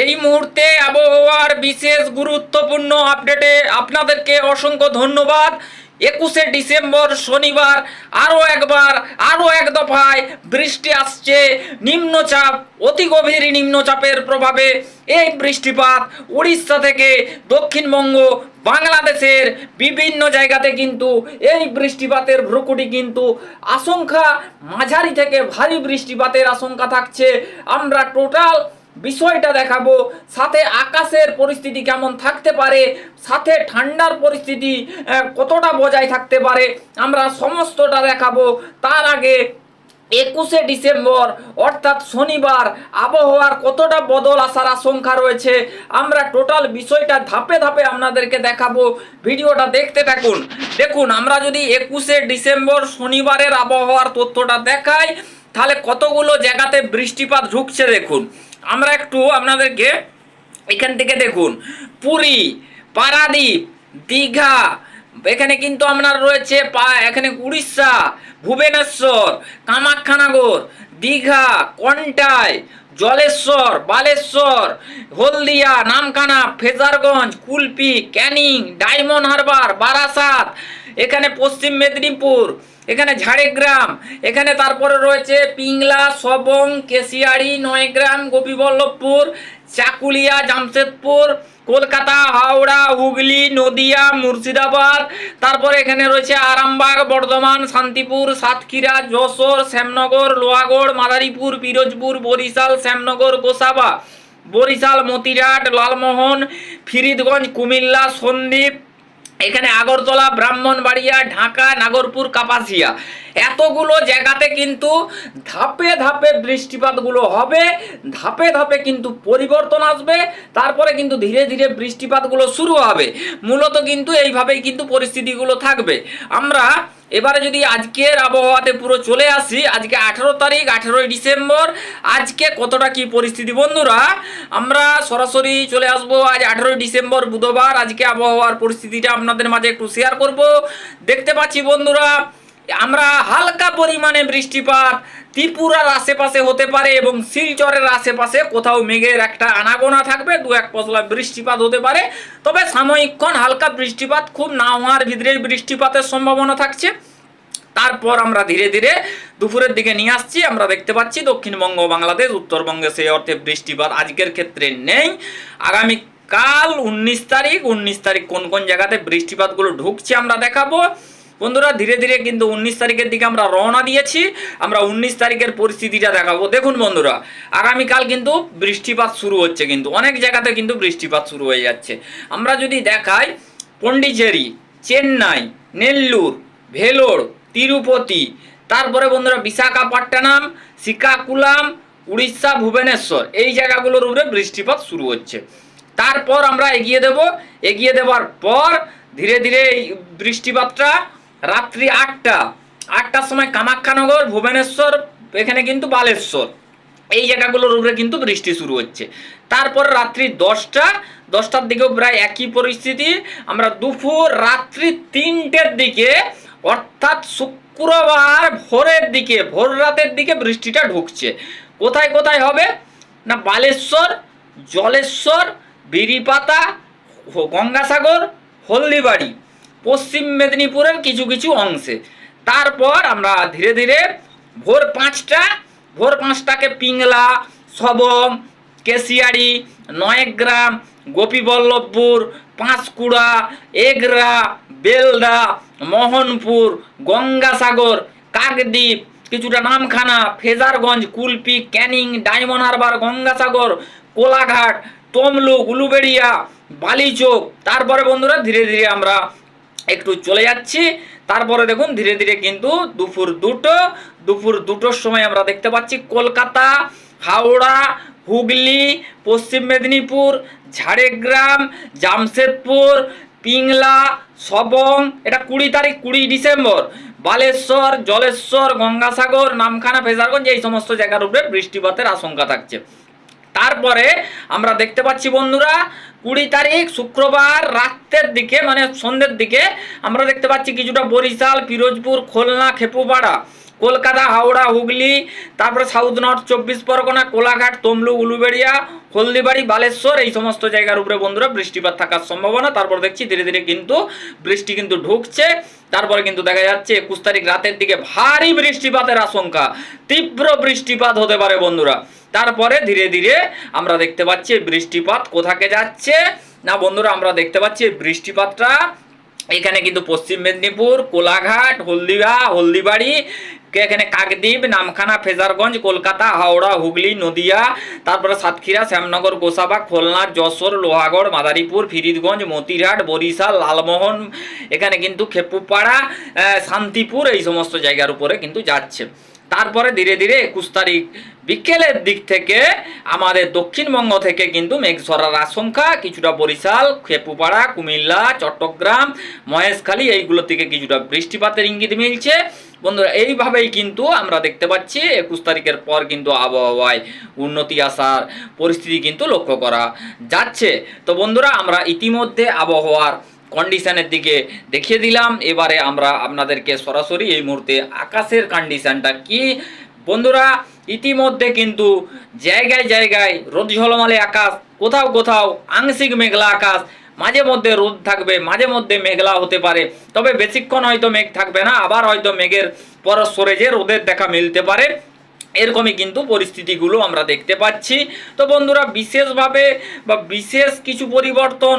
এই মুহূর্তে আবহাওয়ার বিশেষ গুরুত্বপূর্ণ আপডেটে আপনাদেরকে অসংখ্য ধন্যবাদ। একুশে ডিসেম্বর শনিবার আরও একবার, আরও এক দফায় বৃষ্টি আসছে। নিম্নচাপ, অতি গভীর নিম্নচাপের প্রভাবে এই বৃষ্টিপাত উড়িষ্যা থেকে দক্ষিণবঙ্গ, বাংলাদেশের বিভিন্ন জায়গাতে কিন্তু এই বৃষ্টিপাতের ভ্রুকুটি কিন্তু আশঙ্কা, মাঝারি থেকে ভারী বৃষ্টিপাতের আশঙ্কা থাকছে। আমরা টোটাল বিষয়টা দেখাবো। সাথে আকাশের পরিস্থিতি কেমন থাকতে পারে, সাথে ঠান্ডার পরিস্থিতি কতটা বজায় থাকতে পারে, আমরা সমস্তটা দেখাবো। তার আগে একুশে ডিসেম্বর, অর্থাৎ শনিবার, আবহাওয়ার কতটা বদল আসার আশঙ্কা রয়েছে, আমরা টোটাল বিষয়টা ধাপে ধাপে আপনাদেরকে দেখাবো। ভিডিওটা দেখতে থাকুন। দেখুন, আমরা যদি একুশে ডিসেম্বর শনিবারের আবহাওয়ার তথ্যটা দেখাই, তাহলে কতগুলো জায়গাতে বৃষ্টিপাত ঢুকছে দেখুন। আমরা একটু আপনাদেরকে এখান থেকে দেখুন। পুরী, পারাদ্বীপ, দীঘা, এখানে কিন্তু আপনার রয়েছে এখানে উড়িষ্যা, ভুবনেশ্বর, কামাখ্যানগর, দীঘা, কন্টাই, জলেশ্বর, বালেশ্বর, হলদিয়া, নামখানা, ফেজারগঞ্জ, কুলপি, ক্যানিং, ডায়মন্ড হারবার, বারাসাত এখানে পশ্চিম মেদিনীপুর, এখানে ঝাড়গ্রাম, এখানে তারপরে রয়েছে পিংলা, সবং কেশিয়াড়ি নয়গ্রাম, গোপীবল্লভপুর, চাকুলিয়া, জামশেদপুর, কলকাতা, হাওড়া, হুগলি, নদিয়া, মুর্শিদাবাদ, তারপরে এখানে রয়েছে আরামবাগ, বর্ধমান, শান্তিপুর, সাতক্ষীরা, যশোর, শ্যামনগর, লোহাগড়, মাদারীপুর, পিরোজপুর, বরিশাল, শ্যামনগর, গোসাবা, বরিশাল মতিরাট লালমোহন, ফিরিদগঞ্জ, কুমিল্লা, সন্দ্বীপ এখানে আগরতলা, ব্রাহ্মণবাড়িয়া, ঢাকা, নাগরপুর, কাপাসিয়া। এতগুলো জায়গাতে কিন্তু ধাপে ধাপে বৃষ্টিপাতগুলো হবে, ধাপে ধাপে কিন্তু পরিবর্তন আসবে, তারপরে কিন্তু ধীরে ধীরে বৃষ্টিপাতগুলো শুরু হবে। মূলত কিন্তু এইভাবেই কিন্তু পরিস্থিতিগুলো থাকবে। আমরা এবারে যদি আজকের আবহাওয়াতে পুরো চলে আসি, আজকে আঠেরো তারিখ, আঠেরোই ডিসেম্বর, আজকে কতটা কি পরিস্থিতি বন্ধুরা? আমরা সরাসরি চলে আসব আজ আঠেরোই ডিসেম্বর, বুধবার। আজকে আবহাওয়ার পরিস্থিতিটা আপনাদের মাঝে একটু শেয়ার করব। দেখতে পাচ্ছি বন্ধুরা আমরা হালকা পরিমাণে বৃষ্টিপাত, ত্রিপুরার আশেপাশে হতে পারে এবং শিলচরের আশেপাশে কোথাও মেঘের একটা আনাগোনা থাকবে, দু এক পশলা বৃষ্টিপাত হতে পারে। তবে সাময়িকক্ষণ হালকা বৃষ্টিপাত, খুব না হওয়ার ভিতরে বৃষ্টিপাতের সম্ভাবনা থাকছে। তারপর আমরা ধীরে ধীরে দুপুরের দিকে নিয়ে আসছি। আমরা দেখতে পাচ্ছি দক্ষিণবঙ্গ, বাংলাদেশ, উত্তরবঙ্গে সেই অর্থে বৃষ্টিপাত আজকের ক্ষেত্রে নেই। আগামী কাল উনিশ তারিখ উনিশ তারিখ কোন কোন জায়গাতে বৃষ্টিপাতগুলো ঢুকছে আমরা দেখাবো। বন্ধুরা, ধীরে ধীরে কিন্তু উনিশ তারিখের দিকে আমরা রওনা দিয়েছি। আমরা উনিশ তারিখের পরিস্থিতিটা দেখাবো। দেখুন বন্ধুরা, আগামীকাল কিন্তু বৃষ্টিপাত শুরু হচ্ছে কিন্তু। অনেক জায়গাতে কিন্তু বৃষ্টিপাত শুরু হয়ে যাচ্ছে। আমরা যদি দেখাই পন্ডিচেরি চেন্নাই, নেল্লুর, ভেলোর, তিরুপতি, তারপরে বন্ধুরা বিশাখাপট্টনম, শ্রীকাকুলাম, উড়িষ্যা, ভুবনেশ্বর, এই জায়গাগুলোর উপরে বৃষ্টিপাত শুরু হচ্ছে। তারপর আমরা এগিয়ে দেব। এগিয়ে দেওয়ার পর ধীরে ধীরে এই বৃষ্টিপাতটা রাত্রি আটটা। আটটার সময় কামাখ্যানগর ভুবনেশ্বর, এখানে কিন্তু বালেশ্বর। এই জায়গাগুলোর উপরে কিন্তু বৃষ্টি শুরু হচ্ছে। তারপর রাত্রি দশটা, দশটার দিকেও প্রায় একই পরিস্থিতি। আমরা দুপুর রাত্রি তিনটের দিকে, অর্থাৎ শুক্রবার ভোরের দিকে, ভোর রাতের দিকে বৃষ্টিটা ঢুকছে। কোথায় কোথায় হবে? না, বালেশ্বর, জলেশ্বর বিরিপাতা হ- গঙ্গাসাগর, হলদিবাড়ি। পশ্চিম মেদিনীপুরের কিছু কিছু অংশে। তারপর আমরা ধীরে ধীরে ভোর পাঁচটা, ভোর পাঁচটাকে পিংলা সবং কেশিয়াড়ি নয়গ্রাম, গোপীবল্লভপুর, পাঁশকুড়া, এগরা, বেলদা, মোহনপুর, গঙ্গাসাগর, কাকদ্বীপ, কিছুটা নামখানা, ফেজারগঞ্জ, কুলপি, ক্যানিং, ডায়মন্ড হারবার, গঙ্গাসাগর, কোলাঘাট, তমলুক, উলুবেড়িয়া, বালিচোক। তারপরে বন্ধুরা ধীরে ধীরে আমরা একটু চলে যাচ্ছি। তারপরে দেখুন, ধীরে ধীরে কিন্তু দুপুর দুটো, দুপুর দুটোর সময় আমরা দেখতে পাচ্ছি কলকাতা, হাওড়া, হুগলি, পশ্চিম মেদিনীপুর, ঝাড়গ্রাম, জামশেদপুর, পিংলা, সবং, এটা কুড়ি তারিখ, কুড়ি ডিসেম্বর। বালেশ্বর, জলেশ্বর, গঙ্গাসাগর, নামখানা, ফেজারগঞ্জ, এই সমস্ত জায়গার উপরে বৃষ্টিপাতের আশঙ্কা থাকছে। তারপরে আমরা দেখতে পাচ্ছি বন্ধুরা, কুড়ি তারিখ শুক্রবার রাত্রের দিকে মানে সন্ধ্যের দিকে আমরা দেখতে পাচ্ছি কিছুটা বরিশাল, পিরোজপুর, খুলনা, খেপুপাড়া, কলকাতা, হাওড়া, হুগলি, তারপরে সাউথ নর্থ, চব্বিশ পরগনা, কোলাঘাট, তমলুক, উলুবেড়িয়া হলদিবাড়ি, বালেশ্বর, এই সমস্ত জায়গার উপরে বন্ধুরা বৃষ্টিপাত থাকার সম্ভাবনা। তারপর দেখছি ধীরে ধীরে কিন্তু বৃষ্টি কিন্তু ঢুকছে। তারপরে কিন্তু দেখা যাচ্ছে একুশ তারিখ রাতের দিকে ভারী বৃষ্টিপাতের আশঙ্কা। তীব্র বৃষ্টিপাত হতে পারে বন্ধুরা। তারপরে ধীরে ধীরে আমরা দেখতে পাচ্ছি বৃষ্টিপাত কোথাকে যাচ্ছে? না বন্ধুরা, আমরা দেখতে পাচ্ছি বৃষ্টিপাতটা এখানে কিন্তু পশ্চিম মেদিনীপুর, কোলাঘাট, হলদিয়া, হলদিবাড়ি এখানে কাকদ্বীপ, নামখানা, ফেজারগঞ্জ, কলকাতা, হাওড়া, হুগলি, নদিয়া, তারপরে সাতক্ষীরা, শ্যামনগর গোসাবা খুলনা, যশোর, লোহাগড়, মাদারীপুর, ফিরিদগঞ্জ মতিরহাট বরিশাল, লালমোহন, এখানে কিন্তু খেপুপাড়া শান্তিপুর এই সমস্ত জায়গার উপরে কিন্তু যাচ্ছে। তারপরে ধীরে ধীরে একুশ তারিখ বিকেলের দিক থেকে আমাদের দক্ষিণবঙ্গ থেকে কিন্তু মেঘ সরার আশঙ্কা, কিছুটা বরিশাল, খেপুপাড়া, কুমিল্লা, চট্টগ্রাম, মহেশখালী এইগুলো থেকে কিছুটা বৃষ্টিপাতের ইঙ্গিত মিলছে। বন্ধুরা, এইভাবেই কিন্তু আমরা দেখতে পাচ্ছি একুশ তারিখের পর কিন্তু আবহাওয়ায় উন্নতি আসার পরিস্থিতি কিন্তু লক্ষ্য করা যাচ্ছে। তো বন্ধুরা, আমরা ইতিমধ্যে আবহাওয়ার কন্ডিশনের দিকে দেখিয়ে দিলাম। এবারে আমরা আপনাদেরকে সরাসরি এই মুহূর্তে আকাশের কন্ডিশনটা কি? বন্ধুরা, ইতিমধ্যে কিন্তু জায়গায় জায়গায় রোদ ঝলমলে আকাশ, কোথাও কোথাও আংশিক মেঘলা আকাশ, মাঝে মধ্যে রোদ থাকবে, মাঝে মধ্যে মেঘলা হতে পারে। তবে বেশিক্ষণ হয়তো মেঘ থাকবে না, আবার হয়তো মেঘের পরশ সরে যে রোদের দেখা মিলতে পারে। এরকমই কিন্তু পরিস্থিতিগুলো আমরা দেখতে পাচ্ছি। তো বন্ধুরা বিশেষভাবে বা বিশেষ কিছু পরিবর্তন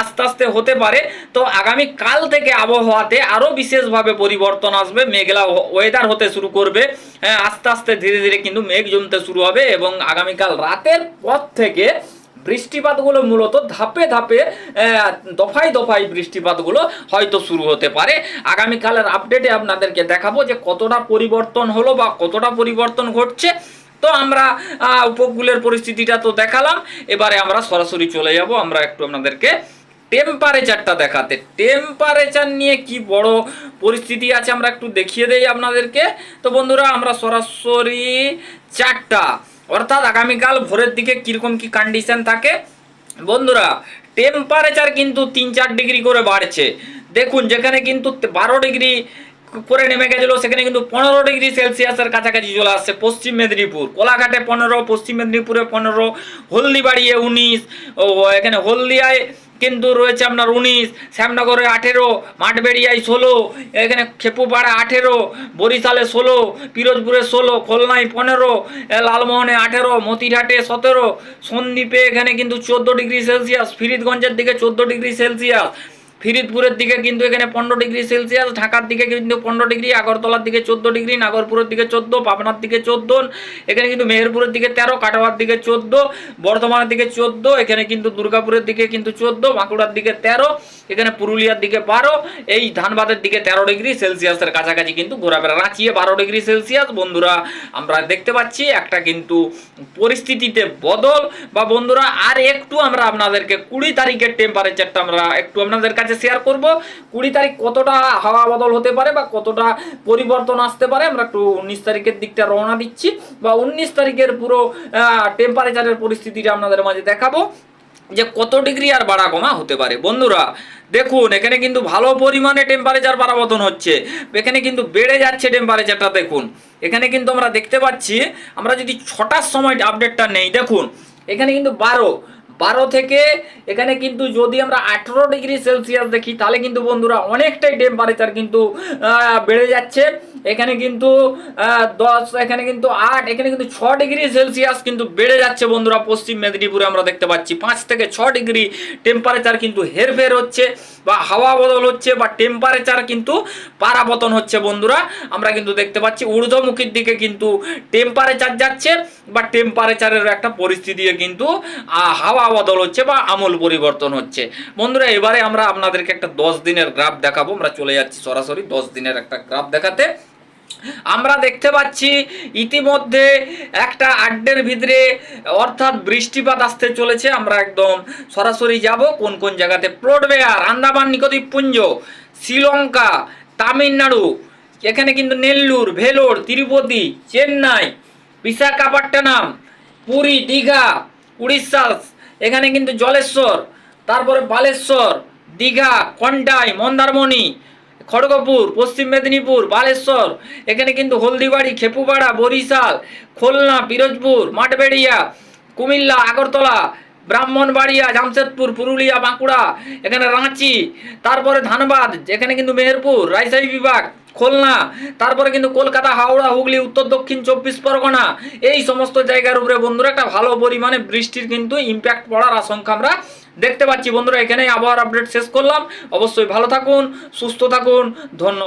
আস্তে আস্তে হতে পারে। তো আগামী কাল থেকে আবহাওয়াতে আরও বিশেষভাবে পরিবর্তন আসবে। মেঘলা ওয়েদার হতে শুরু করবে। হ্যাঁ, আস্তে আস্তে ধীরে ধীরে কিন্তু মেঘ জমতে শুরু হবে এবং আগামীকাল রাতের পর থেকে বৃষ্টিপাতগুলো মূলত ধাপে ধাপে দফায় দফায় বৃষ্টিপাতগুলো হয়তো শুরু হতে পারে। আগামীকালের আপডেটে আপনাদেরকে দেখাবো যে কতটা পরিবর্তন হলো বা কতটা পরিবর্তন ঘটছে। তো আমরা উপকূলের পরিস্থিতিটা তো দেখালাম। এবারে আমরা সরাসরি চলে যাব। আমরা একটু আপনাদেরকে টেম্পারেচারটা দেখাতে। টেম্পারেচার নিয়ে কি বড় পরিস্থিতি আছে আমরা একটু দেখিয়ে দেই আপনাদেরকে। তো বন্ধুরা, আমরা সরাসরি চারটা অর্থাৎ আগামীকাল ভোরের দিকে কীরকম কি কন্ডিশন থাকে? বন্ধুরা টেম্পারেচার কিন্তু তিন চার ডিগ্রি করে বাড়ছে। দেখুন, যেখানে কিন্তু বারো ডিগ্রি করে নেমে গেছিল, সেখানে কিন্তু পনেরো ডিগ্রি সেলসিয়াসের কাছাকাছি চলে আসছে, পশ্চিম মেদিনীপুর। কোলাঘাটে পনেরো, পশ্চিম মেদিনীপুরে পনেরো, হলদিবাড়িয়ে উনিশ ও, এখানে হলদিয়ায় কিন্তু রয়েছে আপনার উনিশ, শ্যামনগরে আঠেরো, মাঠবেড়িয়ায় ষোলো, এখানে খেপুপাড়া আঠেরো, বরিশালে ষোলো, পিরোজপুরে ষোলো, খুলনায় পনেরো লালমোহনে আঠেরো মতিঘাটে সতেরো, সন্দ্বীপে এখানে কিন্তু চোদ্দ ডিগ্রি সেলসিয়াস, ফিরিদগঞ্জের দিকে চোদ্দ ডিগ্রি সেলসিয়াস ফিরিদপুরের দিকে কিন্তু এখানে পনেরো ডিগ্রি সেলসিয়াস, ঢাকার দিকে কিন্তু পনেরো ডিগ্রি, আগরতলার দিকে চোদ্দ ডিগ্রি, নাগরপুরের দিকে চোদ্দ, পাবনার দিকে চোদ্দ, এখানে কিন্তু মেহেরপুরের দিকে তেরো, কাটোয়ার দিকে চোদ্দ, বর্ধমানের দিকে চোদ্দ, এখানে কিন্তু দুর্গাপুরের দিকে কিন্তু চোদ্দ, বাঁকুড়ার দিকে তেরো এখানে পুরুলিয়ার দিকে বারো, এই ধানবাদের দিকে তেরো ডিগ্রি সেলসিয়াসের কাছাকাছি কিন্তু ঘোরাফেরা। রাঁচিয়ে বারো ডিগ্রি সেলসিয়াস। বন্ধুরা, আমরা দেখতে পাচ্ছি একটা কিন্তু পরিস্থিতিতে বদল। বা বন্ধুরা, আর একটু আমরা আপনাদেরকে কুড়ি তারিখের টেম্পারেচারটা আমরা একটু আপনাদের কাছে শেয়ার করব। কুড়ি তারিখ কতটা হাওয়া বদল হতে পারে বা কতটা পরিবর্তন আসতে পারে, আমরা একটু উনিশ তারিখের দিকটা রওনা দিচ্ছি। বা উনিশ তারিখের পুরো টেম্পারেচারের পরিস্থিতিটা আপনাদের মাঝে দেখাবো। যে কত ডিগ্রি আর বাড়া কমা হতে পারে। বন্ধুরা, দেখুন, এখানে কিন্তু ভালো পরিমাণে টেম্পারেচার বাড়াবতন হচ্ছে। এখানে কিন্তু বেড়ে যাচ্ছে টেম্পারেচারটা দেখুন। এখানে কিন্তু আমরা দেখতে পাচ্ছি, আমরা যদি ছটার সময় আপডেটটা নেই, দেখুন, এখানে কিন্তু বারো বারো থেকে এখানে কিন্তু যদি আমরা আঠেরো ডিগ্রি সেলসিয়াস দেখি তাহলে কিন্তু বন্ধুরা অনেকটাই টেম্পারেচার কিন্তু বেড়ে যাচ্ছে। এখানে কিন্তু দশ এখানে কিন্তু আট এখানে কিন্তু ছ ডিগ্রি সেলসিয়াস কিন্তু বেড়ে যাচ্ছে বন্ধুরা পশ্চিম মেদিনীপুরে আমরা দেখতে পাচ্ছি। পাঁচ থেকে ছ ডিগ্রি টেম্পারেচার কিন্তু হেরফের হচ্ছে বা হাওয়া বদল হচ্ছে বা টেম্পারেচার কিন্তু পারাপতন হচ্ছে বন্ধুরা। আমরা কিন্তু দেখতে পাচ্ছি ঊর্ধ্বমুখীর দিকে কিন্তু টেম্পারেচার যাচ্ছে বা টেম্পারেচারের একটা পরিস্থিতি কিন্তু আহ, হাওয়া বদল হচ্ছে বা আমল পরিবর্তন হচ্ছে। বন্ধুরা, এবারে আমরা আপনাদেরকে একটা দশ দিনের গ্রাফ দেখাবো। আমরা চলে যাচ্ছি সরাসরি দশ দিনের একটা গ্রাফ দেখাতে। আমরা দেখতে পাচ্ছি ইতিমধ্যে একটা আড্ডের ভিতরে অর্থাৎ বৃষ্টিপাত আসতে চলেছে। আমরা একদম সরাসরি যাব কোন কোন জায়গাতে। প্লোটবেয়ার আন্দামান নিকোদ্বীপ পুঞ্জ শ্রীলঙ্কা, তামিলনাড়ু, এখানে কিন্তু নেল্লুর, ভেলোর, তিরুপতি, চেন্নাই, বিশাখাপট্টনম, পুরী, দীঘা উড়িষ্যা এখানে কিন্তু জলেশ্বর, তারপরে বালেশ্বর, দীঘা কন্টাই মন্দারমণি, খড়গপুর, পশ্চিম মেদিনীপুর, বালেশ্বর, এখানে কিন্তু হলদিবাড়ি, খেপুপাড়া, বরিশাল, খুলনা, পিরোজপুর, মাঠবেড়িয়া, কুমিল্লা, আগরতলা ব্রাহ্মণবাড়িয়া, জামশেদপুর, পুরুলিয়া, বাঁকুড়া, এখানে রাঁচি, তারপরে ধানবাদ, যেখানে কিন্তু মেহেরপুর, রাজশাহী বিভাগ, খুলনা, তারপরে কিন্তু কলকাতা, হাওড়া, হুগলি, উত্তর, দক্ষিণ, চব্বিশ পরগনা, এই সমস্ত জায়গার উপরে বন্ধুরা একটা ভালো পরিমাণে বৃষ্টির কিন্তু ইম্প্যাক্ট পড়ার আশঙ্কা আমরা দেখতে পাচ্ছি। বন্ধুরা, এখানেই আবহাওয়ার আপডেট শেষ করলাম। অবশ্যই ভালো থাকুন, সুস্থ থাকুন, ধন্যবাদ।